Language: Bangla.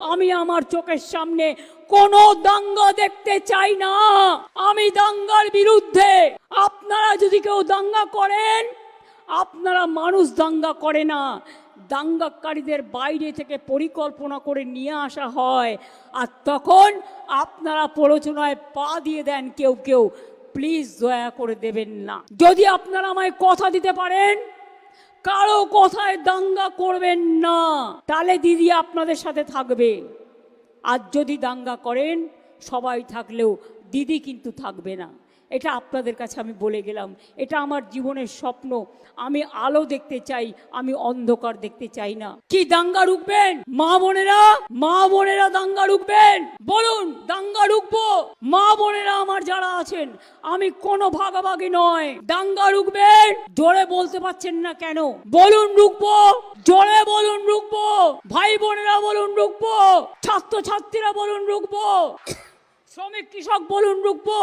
আমি আমার চোখের সামনে কোনো দাঙ্গা দেখতে চাই না। আমি দাঙ্গার বিরুদ্ধে। আপনারা যদি কেউ দাঙ্গা করেন, আপনারা মানুষ দাঙ্গা করে না। দাঙ্গাকারীদের বাইরে থেকে পরিকল্পনা করে নিয়ে আসা হয়। আর তখন আপনারা প্ররোচনায় পা দিয়ে দেন কেউ কেউ। প্লিজ দয়া করে দেবেন না। যদি আপনারা আমায় কথা দিতে পারেন কারও কথায় দাঙ্গা করবেন না। তাহলে দিদি আপনাদের সাথে থাকবে। আর যদি দাঙ্গা করেন, সবাই থাকলেও দিদি কিন্তু থাকবে না। এটা আপনাদের কাছে আমি বলে গেলাম। এটা আমার জীবনের স্বপ্ন। আমি আলো দেখতে চাই, আমি অন্ধকার দেখতে চাই না। কি দাঙ্গা রুখবেন? মা বোনেরা? মা বোনেরা দাঙ্গা রুখবেন? বলুন দাঙ্গা রুখবো মা বোনেরা আমার যারা আছেন, আমি কোনো ভাগাভাগি নয়। দাঙ্গা রুখবেন, জোরে বলতে পারছেন না কেন? বলুন রুখবো, জোরে বলুন রুখবো ভাই বোনেরা বলুন রুখবো ছাত্র ছাত্রীরা বলুন রুখবো, শ্রমিক কৃষক বলুন রুখবো।